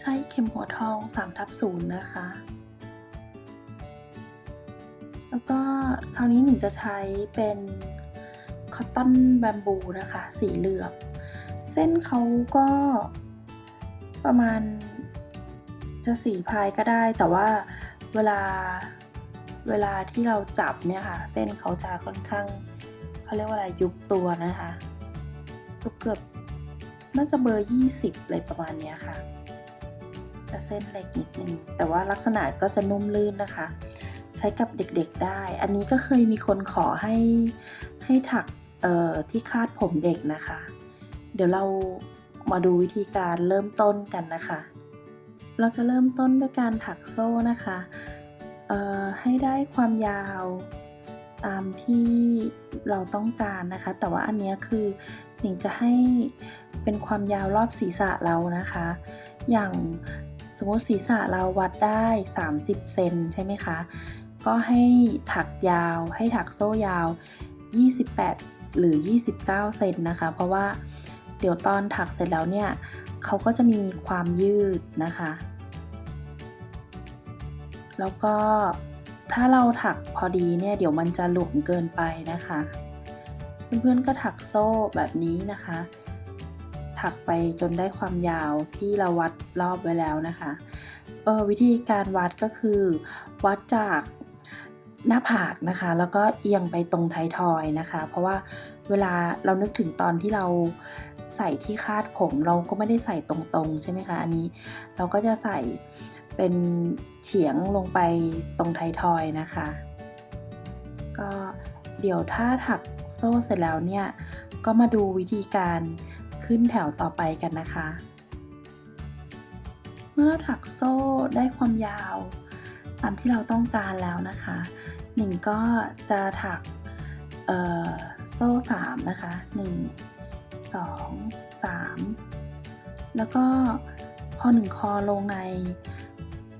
ใช้เข็มหัวทอง3ทับ0นะคะ แล้วก็คราวนี้หนิงจะใช้เป็นคอตตอนแบมบูนะคะ สีเหลือบ เส้นเขาก็ประมาณจะสีพายก็ได้แต่ว่าเวลาเวลาที่เราจับเนี่ยค่ะ เส้นเขาจะค่อนข้างเขาเรียกว่าอะไรยุบตัวนะคะ เกือบเกือบน่าจะเบอร์ 20 เลยประมาณนี้ค่ะ จะเส้นเล็กนิดนึงแต่ว่าลักษณะก็จะนุ่มลื่นนะคะ ใช้กับเด็กๆได้ อันนี้ก็เคยมีคนขอให้ให้ถักที่คาดผมเด็กนะคะ เดี๋ยวเรามาดูวิธีการเริ่มต้นกันนะคะ เราจะเริ่มต้นด้วยการถักโซ่นะคะให้ได้ความยาวตามที่เราต้องการนะคะ แต่ว่าอันนี้คือหนิงจะให้เป็นความยาวรอบศีรษะเรานะคะ อย่าง สมมติศีรษะเราวัดได้ 30 เซนใช่ไหมคะ ก็ให้ถักยาว ให้ถักโซ่ยาว 28 หรือ 29 เซนนะคะ เพราะว่าเดี๋ยวตอนถักเสร็จแล้วเนี่ยเขาก็จะมีความยืดนะคะ แล้วก็ถ้าเราถักพอดีเนี่ยเดี๋ยวมันจะหลวมเกินไปนะคะ เพื่อนๆก็ถักโซ่แบบนี้นะคะ ถักไปจนได้ความยาวที่เราวัดรอบไว้แล้วนะคะเออวิธีการวัดก็คือ วัดจากหน้าผากนะคะ แล้วก็เอียงไปตรงไทยทอยนะคะ เพราะว่าเวลาเรานึกถึงตอนที่เราใส่ที่คาดผมเราก็ไม่ได้ใส่ตรงๆ ใช่ไหมคะอันนี้ เราก็จะใส่เป็นเฉียงลงไปตรงไทยทอยนะคะ ก็เดี๋ยวถ้าถักโซ่เสร็จแล้วเนี่ย ก็มาดูวิธีการ ขึ้นแถวต่อไปกันนะคะ เมื่อถักโซ่ได้ความยาว ตามที่เราต้องการแล้วนะคะ หนึ่งก็จะถักโซ่3นะคะ 1 2 3 แล้วก็พอ 1 คอลงใน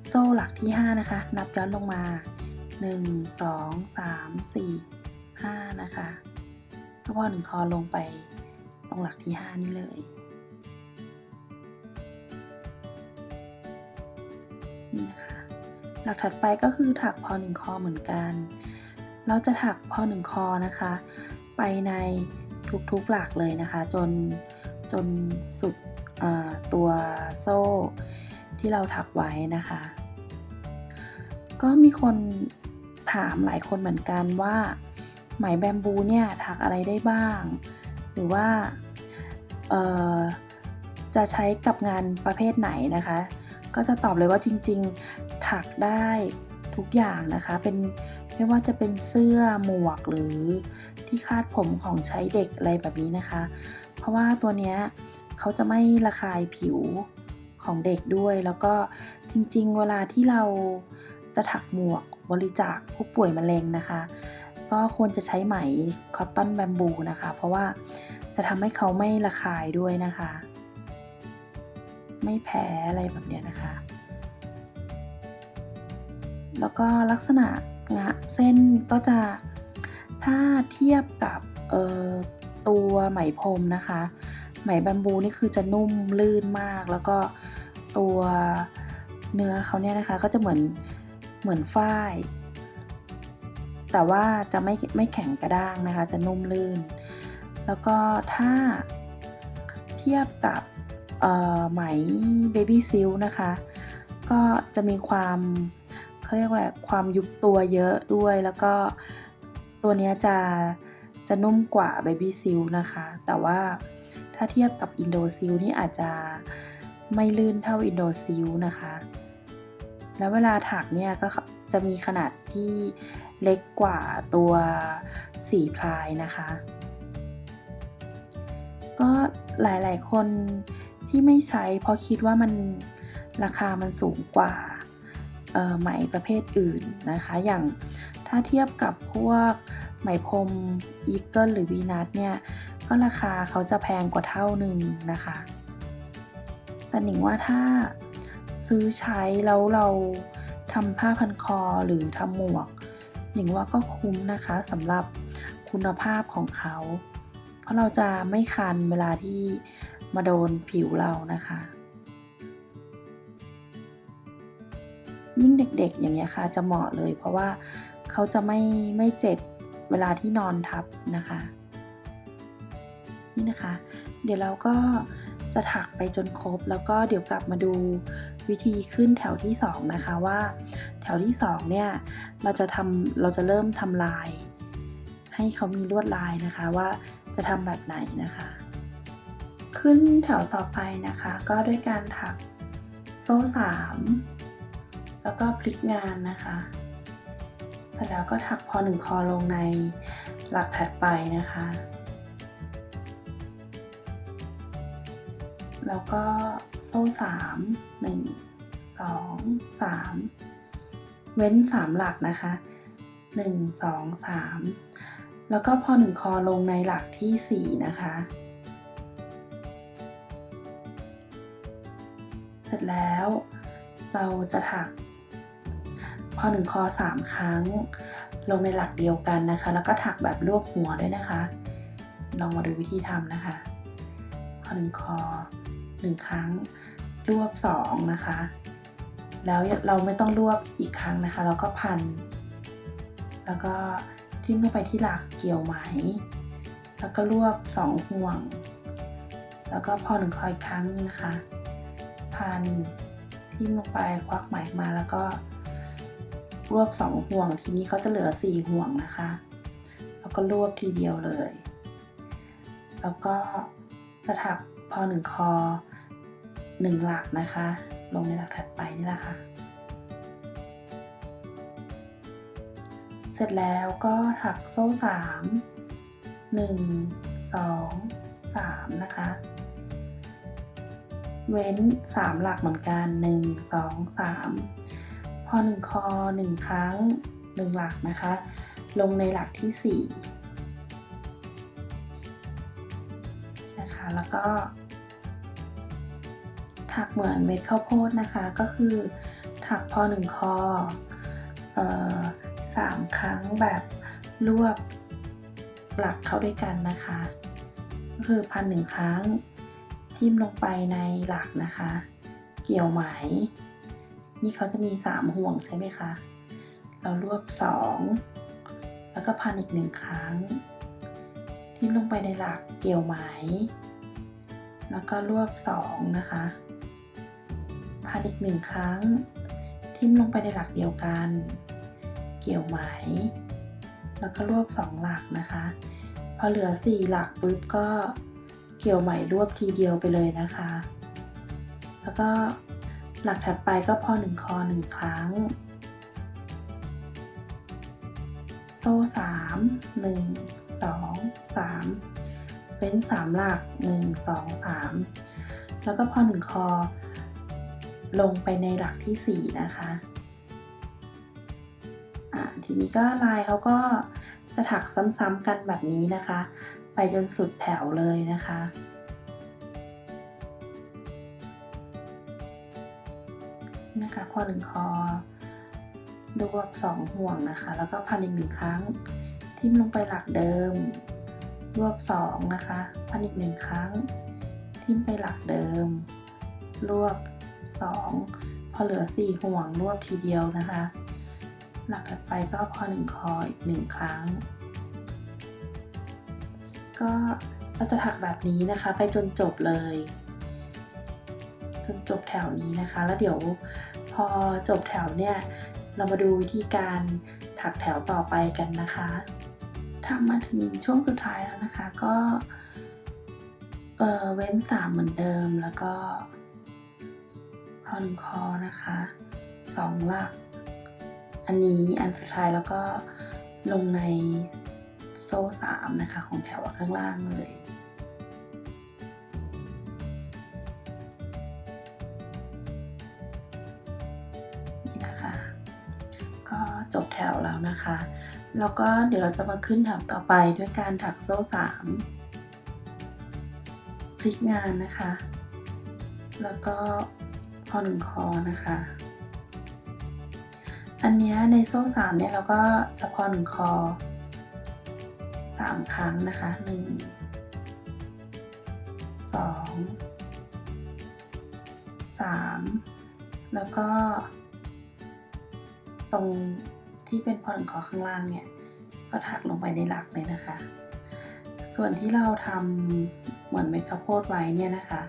โซ่หลักที่ 5 นะคะ นับย้อนลงมา 1 2 3 4 5 นะคะ ก็พอ 1 คอลงไป รงหลักที่ 5 นี่เลยนี่นะคะหลักถัดไปก็คือถักพอหนึ่งคอเหมือนกัน เราจะถักพอหนึ่งคอนะคะ ไปในทุกๆหลักเลยนะคะ จนจนสุดตัวโซ่ที่เราถักไว้นะคะ ก็มีคนถามหลายคนเหมือนกันว่าไหมแบมบูเนี่ยถักอะไรได้บ้าง หรือว่า จะใช้กับงานประเภทไหนนะคะ ก็จะตอบเลยว่าจริงๆถักได้ทุกอย่างนะคะ เป็นไม่ว่าจะเป็นเสื้อหมวกหรือที่คาดผมของใช้เด็กอะไรแบบนี้นะคะ เพราะว่าตัวเนี้ยเขาจะไม่ระคายผิวของเด็กด้วย แล้วก็จริงๆ เวลาที่เราจะถักหมวกบริจาคผู้ป่วยมะเร็งนะคะ ก็ควรจะใช้ไหมคอตตอนแบมบูนะคะ เพราะว่าจะทำให้เขาไม่ระคายด้วยนะคะ ไม่แพ้อะไรแบบเนี้ยนะคะ แล้วก็ลักษณะงะเส้นก็จะถ้าเทียบกับตัวไหมพรมนะคะ ไหมแบมบูนี่คือจะนุ่มลื่นมาก แล้วก็ตัวเนื้อเขาเนี่ยนะคะ ก็จะเหมือนเหมือนฝ้าย แต่ว่าจะไม่ไม่แข็งกระด้างนะคะ จะนุ่มลื่น แล้วก็ถ้าเทียบกับไหมเบบี้ซิลนะคะ ก็จะมีความเขาเรียกว่าความยุบตัวเยอะด้วย แล้วก็ตัวนี้จะจะนุ่มกว่าเบบี้ซิลนะคะ แต่ว่าถ้าเทียบกับอินโดซิลนี่อาจจะไม่ลื่นเท่าอินโดซิลนะคะ แล้วเวลาถักเนี่ยก็จะมีขนาดที่ เล็กกว่าตัวสีพลายนะคะ ก็หลายๆ คนที่ไม่ใช้เพราะคิดว่ามันราคามันสูงกว่าไหมประเภทอื่นนะคะ อย่างถ้าเทียบกับพวกไหมพรมอีเกิลหรือวีนัสเนี่ย ก็ราคาเขาจะแพงกว่าเท่าหนึ่งนะคะ แต่หนิงว่าถ้าซื้อใช้แล้วเราทำผ้าพันคอหรือทำหมวก หนิงว่าก็คุ้มนะคะสำหรับคุณภาพของเขา เพราะเราจะไม่คันเวลาที่มาโดนผิวเรานะคะ ยิ่งเด็กๆอย่างเงี้ยค่ะจะเหมาะเลย เพราะว่าเขาจะไม่ไม่เจ็บเวลาที่นอนทับนะคะ นี่นะคะ เดี๋ยวเราก็ จะถักไปจนครบ แล้วก็เดี๋ยวกลับมาดูวิธีขึ้นแถวที่สองนะคะว่าแถวที่สองเนี่ย เราจะทำเราจะเริ่มทำลาย ให้เขามีลวดลายนะคะว่าจะทำแบบไหนนะคะ ขึ้นแถวต่อไปนะคะ ก็ด้วยการถักโซ่สามแล้วก็พลิกงานนะคะเสร็จแล้วก็ถักพอหนึ่งคอลงในหลักถัดไปนะคะ แล้วก็โซ่สามหนึ่งสองสามเว้นสามหลักนะคะหนึ่งสองสามแล้วก็พอหนึ่งคอลงในหลักที่สี่นะคะ เสร็จแล้วเราจะถักพอหนึ่งคอสามครั้ง ลงในหลักเดียวกันนะคะ แล้วก็ถักแบบรวบหัวด้วยนะคะ ลองมาดูวิธีทำนะคะ พอหนึ่งคอ หนึ่งครั้ง รวบสองนะคะ แล้วเราไม่ต้องรวบอีกครั้งนะคะ แล้วก็พัน แล้วก็ทิ่มเข้าไปที่หลักเกี่ยวไหม แล้วก็รวบสองห่วง แล้วก็พอหนึ่งคอยครั้งนะคะ พันทิ่มลงไปควักไหมมาแล้วก็รวบสองห่วง ทีนี้เขาจะเหลือสี่ห่วงนะคะ แล้วก็รวบทีเดียวเลย แล้วก็จะถัก พอหนึ่งคอหนึ่งหลักนะคะ ลงในหลักถัดไปนี่แหละค่ะ เสร็จแล้วก็ถักโซ่สามหนึ่งสองสามนะคะ เว้นสามหลักเหมือนกันหนึ่งสองสามพอหนึ่งคอหนึ่งครั้งหนึ่งหลักนะคะ ลงในหลักที่สี่ นะคะ แล้วก็ ถักเหมือนเม็ดข้าวโพดนะคะ ก็คือถักพอหนึ่งคออ่อสามครั้งแบบรวบหลักเข้าด้วยกันนะคะ ก็คือพันหนึ่งครั้งทิ่มลงไปในหลักนะคะ เกี่ยวไหม นี่เขาจะมีสามห่วงใช่ไหมคะ เรารวบสองแล้วก็พันอีกหนึ่งครั้ง ทิ่มลงไปในหลักเกี่ยวไหม แล้วก็รวบสองนะคะพันอีกหนึ่งครั้ง ทิ่มลงไปในหลักเดียวกัน เกี่ยวไหม แล้วก็รวบสองหลักนะคะ พอเหลือสี่หลักปุ๊บก็เกี่ยวไหมรวบทีเดียวไปเลยนะคะ แล้วก็หลักถัดไปก็พอหนึ่งคอหนึ่งครั้ง โซ่สา มหนึ่งสองสามเป็นสามหลักหนึ่งสองสามแล้วก็พอหนึ่งคอ ลงไปในหลักที่สี่นะคะอ่าทีนี้ก็ลายเขาก็จะถักซ้ำๆกันแบบนี้นะคะ ไปจนสุดแถวเลยนะคะนะคะพอหนึ่งคอรวบสองห่วงนะคะ แล้วก็พันอีกหนึ่งครั้ง ทิ่มลงไปหลักเดิม รวบสองนะคะพันอีกหนึ่งครั้ง ทิ่มไปหลักเดิม รวบสองพอเหลือสี่ห่วงรวบทีเดียวนะคะ หลักถัดไปก็พอหนึ่งคออีกหนึ่งครั้ง ก็เราจะถักแบบนี้นะคะไปจนจบเลยจนจบแถวนี้นะคะ แล้วเดี๋ยวพอจบแถวเนี่ย เรามาดูวิธีการถักแถวต่อไปกันนะคะ ทำมาถึงช่วงสุดท้ายแล้วนะคะ ก็เเว้นสามเหมือนเดิมแล้วก็พอนคอนะคะสองหลัก อันนี้อันสุดท้ายแล้วก็ลงในโซ่สามนะคะของแถวข้างล่างเลยนี่นะคะ ก็จบแถวแล้วนะคะ แล้วก็เดี๋ยวเราจะมาขึ้นแถวต่อไปด้วยการถักโซ่สามพลิกงานนะคะ แล้วก็พอหนึ่งคอนะคะ อันนี้ในโซ่สามเนี่ยเราก็จะพอหนึ่งคอสามครั้งนะคะหนึ่งสองสามแล้วก็ตรง ที่เป็นพอหนึ่งคอข้างล่างเนี่ย ก็ถักลงไปในหลักเลยนะคะ ส่วนที่เราทำเหมือนเม็ดข้าวโพดไว้เนี่ยนะคะ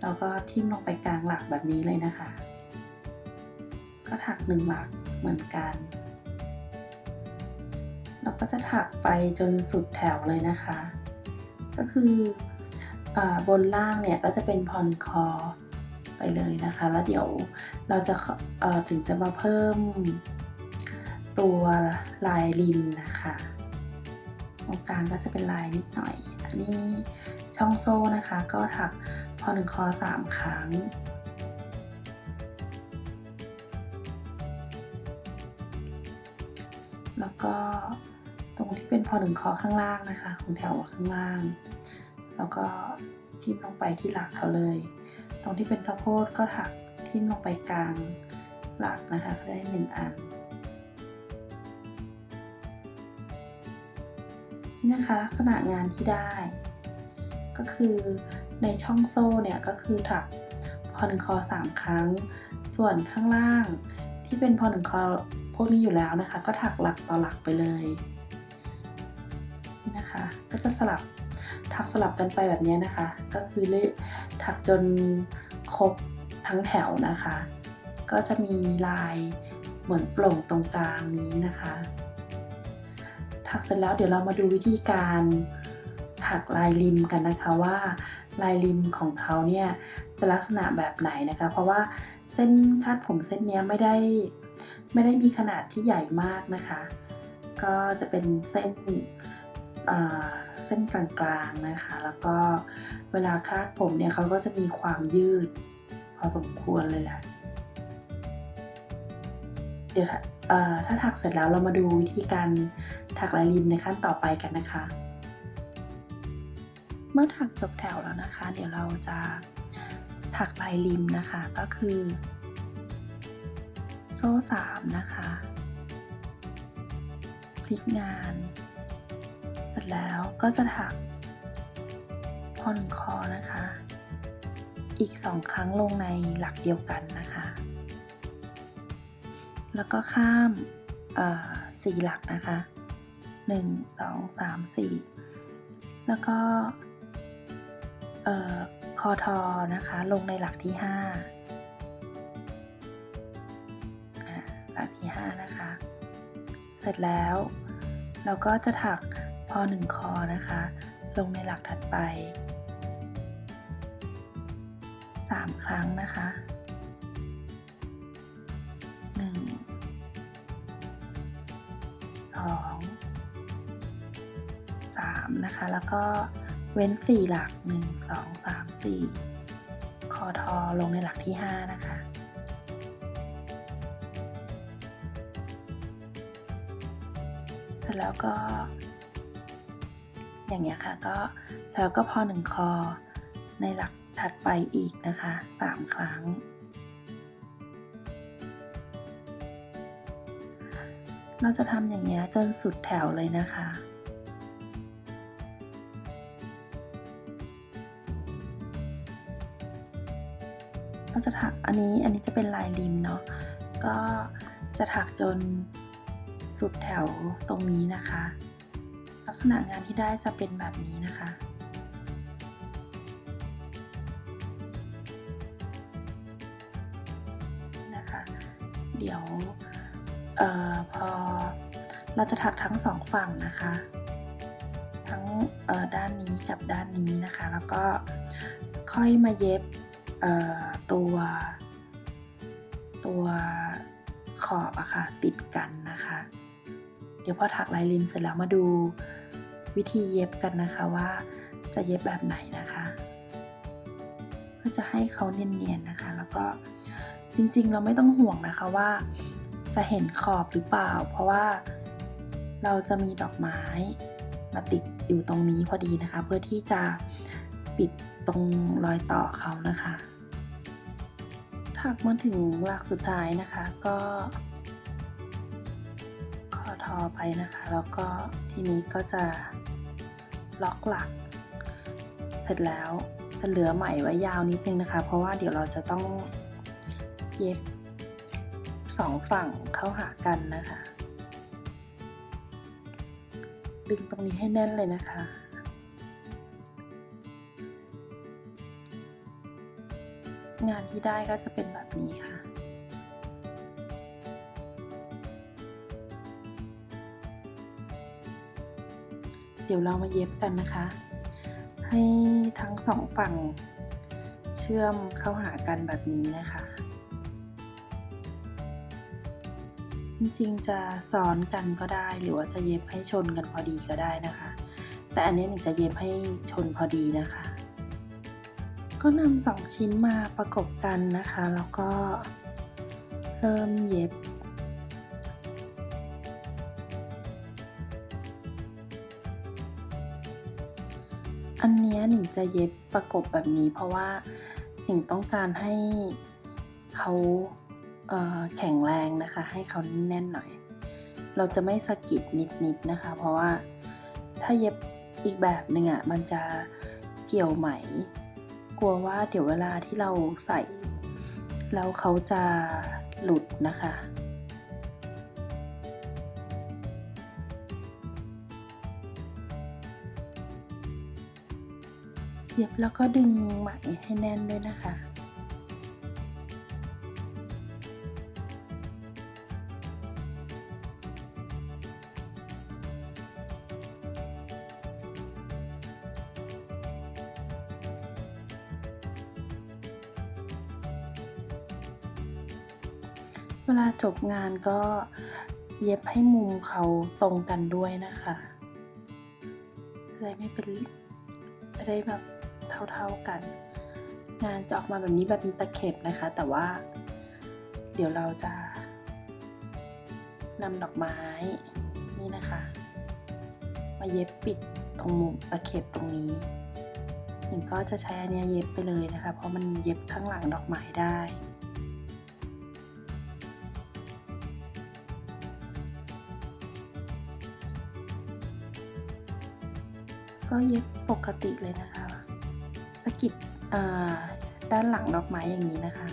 เราก็ทิ่มลงไปกลางหลักแบบนี้เลยนะคะ ก็ถักหนึ่งหลักเหมือนกัน เราก็จะถักไปจนสุดแถวเลยนะคะ ก็คืออบนล่างเนี่ยก็จะเป็นพอนคอไปเลยนะคะ แล้วเดี๋ยวเราจะถึงจะมาเพิ่ม ตัวลายริมนะคะตรงกลางก็จะเป็นลายนิดหน่อย อันนี้ช่องโซ่นะคะ ก็ถักพอหนึ่งคอสามครั้งแล้วก็ตรงที่เป็นพอหนึ่งคอข้างล่างนะคะ ของแถวข้างล่าง แล้วก็ทิ่มลงไปที่หลักเขาเลย ตรงที่เป็นข้าวโพดก็ถักทิ่มลงไปกลางหลักนะคะก็ได้หนึ่งอัน นี่นะคะลักษณะงานที่ได้ ก็คือในช่องโซ่เนี่ยก็คือถักพอหนึ่งคอสามครั้ง ส่วนข้างล่างที่เป็นพอหนึ่งคอพวกนี้อยู่แล้วนะคะ ก็ถักหลักต่อหลักไปเลยนี่นะคะ ก็จะสลับถักสลับกันไปแบบนี้นะคะ ก็คือเลถักจนครบทั้งแถวนะคะ ก็จะมีลายเหมือนโปร่งตรงกลางนี้นะคะ ถักเสร็จแล้วเดี๋ยวเรามาดูวิธีการถักลายริมกันนะคะว่าลายริมของเขาเนี่ยจะลักษณะแบบไหนนะคะ เพราะว่าเส้นคาดผมเส้นนี้ไม่ได้ไม่ได้มีขนาดที่ใหญ่มากนะคะ ก็จะเป็นเส้นเส้นกลางๆนะคะ แล้วก็เวลาคาดผมเนี่ยเขาก็จะมีความยืดพอสมควรเลยแหละเดี๋ยวถ้าถักเสร็จแล้วเรามาดูวิธีการ ถักลายริมในขั้นต่อไปกันนะคะ เมื่อถักจบแถวแล้วนะคะ เดี๋ยวเราจะถักลายริมนะคะก็คือ โซ่สามนะคะพลิกงาน เสร็จแล้วก็จะถักพอนคอนะคะ อีกสองครั้งลงในหลักเดียวกันนะคะ แล้วก็ข้ามสี่หลักนะคะ หนึ่งสองสามสี่แล้วก็คอทอนะคะ ลงในหลักที่ห้าหลักที่ห้านะคะ เสร็จแล้ว เราก็จะถักพอหนึ่งคอนะคะ ลงในหลักถัดไปสามครั้งนะคะ 3 นะคะ แล้วก็เว้น 4 หลัก 1 2 3 4 คอทอลงในหลักที่ 5 นะคะ เสร็จแล้วก็ อย่างเงี้ยค่ะ ก็เสร็จแล้วก็พอ 1 คอในหลักถัดไปอีกนะคะ 3 ครั้งเราจะทำอย่างเงี้ยจนสุดแถวเลยนะคะ จะถักอันนี้อันนี้จะเป็นลายริมเนาะก็จะถักจนสุดแถวตรงนี้นะคะ ลักษณะงานที่ได้จะเป็นแบบนี้นะคะ นะคะ เดี๋ยวเออพอเราจะถักทั้งสองฝั่งนะคะ ทั้งด้านนี้กับด้านนี้นะคะ แล้วก็ค่อยมาเย็บ ตัว ตัวขอบอะค่ะติดกันนะคะ เดี๋ยวพอถักลายริมเสร็จแล้วมาดูวิธีเย็บกันนะคะว่าจะเย็บแบบไหนนะคะ เพื่อจะให้เขาเนียนๆนะคะ แล้วก็จริงๆ เราไม่ต้องห่วงนะคะว่าจะเห็นขอบหรือเปล่า เพราะว่าเราจะมีดอกไม้มาติดอยู่ตรงนี้พอดีนะคะ เพื่อที่จะปิดตรงรอยต่อเขานะคะ ถักมาถึงหลักสุดท้ายนะคะก็ขอทอไปนะคะ แล้วก็ทีนี้ก็จะล็อกหลัก เสร็จแล้วจะเหลือไหมไว้ยาวนิดนึงนะคะ เพราะว่าเดี๋ยวเราจะต้องเย็บสองฝั่งเข้าหากันนะคะ ดึงตรงนี้ให้แน่นเลยนะคะ งานที่ได้ก็จะเป็นแบบนี้ค่ะ เดี๋ยวเรามาเย็บกันนะคะ ให้ทั้งสองฝั่งเชื่อมเข้าหากันแบบนี้นะคะ จริงๆจะซ้อนกันก็ได้หรือว่าจะเย็บให้ชนกันพอดีก็ได้นะคะ แต่อันนี้หนึ่งจะเย็บให้ชนพอดีนะคะ ก็นำสองชิ้นมาประกบกันนะคะ แล้วก็เริ่มเย็บอันนี้หนิงจะเย็บประกบแบบนี้ เพราะว่าหนิงต้องการให้เขาเแข็งแรงนะคะ ให้เขาแน่นหน่อย เราจะไม่สะกิดนิดๆนะคะ เพราะว่าถ้าเย็บอีกแบบหนึ่งอะ่ะมันจะเกี่ยวไหม กลัวว่าเดี๋ยวเวลาที่เราใส่ แล้วเขาจะหลุดนะคะ เย็บแล้วก็ดึงไหมให้แน่นด้วยนะคะ จบงานก็เย็บให้มุมเขาตรงกันด้วยนะคะ จะได้ไม่เป็นจะได้แบบเท่าๆกัน งานจะออกมาแบบนี้แบบมีตะเข็บนะคะ แต่ว่า เดี๋ยวเราจะนำดอกไม้นี่นะคะ มาเย็บปิดตรงมุมตะเข็บตรงนี้หนิงก็จะใช้อันนี้เย็บไปเลยนะคะ เพราะมันเย็บข้างหลังดอกไม้ได้ ก็เย็บปกติเลยนะคะสะกิดด้านหลังดอกไม้อย่างนี้นะคะ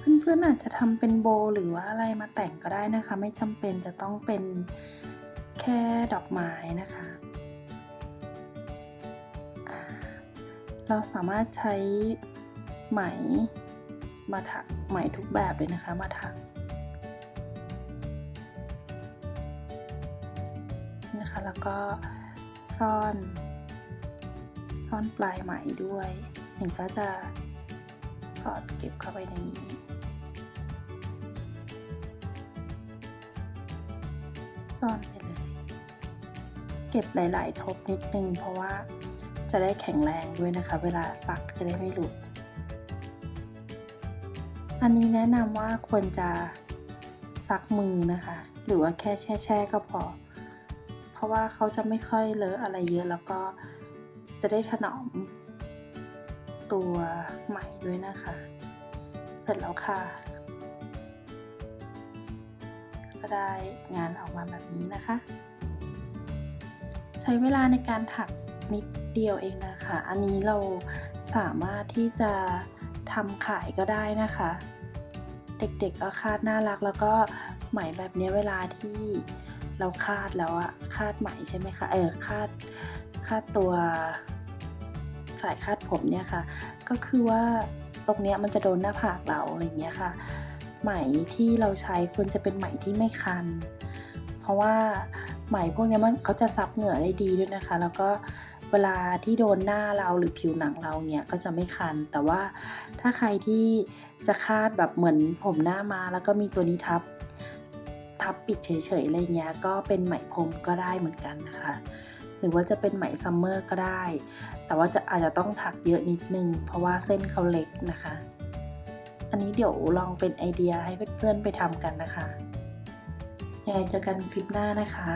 เพื่อนๆอาจจะทำเป็นโบหรือว่าอะไรมาแต่งก็ได้นะคะ ไม่จำเป็นจะต้องเป็นแค่ดอกไม้นะคะ เราสามารถใช้ไหมมาถักไหมทุกแบบเลยนะคะมาถักนะคะแล้วก็ซ่อนซ่อนปลายไหมด้วยหนึ่งก็จะสอดเก็บเข้าไปในนี้ ซ่อนไปเลย เก็บหลาย ๆ ทบนิดนึงเพราะว่าจะได้แข็งแรงด้วยนะคะ เวลาซักจะได้ไม่หลุด อันนี้แนะนำว่าควรจะซักมือนะคะ หรือว่าแค่แช่แช่ๆก็พอ เพราะว่าเขาจะไม่ค่อยเลอะอะไรเยอะแล้วก็จะได้ถนอมตัวไหมด้วยนะคะ เสร็จแล้วค่ะ ได้งานออกมาแบบนี้นะคะ ใช้เวลาในการถักนิดเดียวเองนะคะ อันนี้เราสามารถที่จะทำขายก็ได้นะคะ เด็กๆก็คาดน่ารักแล้วก็ไหมแบบนี้เวลาที่เราคาดแล้วอะคาดไหมใช่ไหมคะเออคาดคาดตัวสายคาดผมเนี่ยค่ะ ก็คือว่าตรงเนี้ยมันจะโดนหน้าผากเราอะไรอย่างเงี้ยค่ะ ไหมที่เราใช้ควรจะเป็นไหมที่ไม่คัน เพราะว่าไหมพวกนี้มันเขาจะซับเหงื่อได้ดีด้วยนะคะ แล้วก็เวลาที่โดนหน้าเราหรือผิวหนังเราเนี่ยก็จะไม่คัน แต่ว่าถ้าใครที่จะคาดแบบเหมือนผมหน้ามาแล้วก็มีตัวนี้ทับ ทับปิดเฉยๆอะไรเงี้ยก็เป็นไหมพรมก็ได้เหมือนกันนะคะ หรือว่าจะเป็นไหมซัมเมอร์ก็ได้ แต่ว่าจะอาจจะต้องถักเยอะนิดนึง เพราะว่าเส้นเขาเล็กนะคะ อันนี้เดี๋ยวลองเป็นไอเดียให้เพื่อนๆไปทำกันนะคะยังไงเจอกันคลิปหน้านะคะ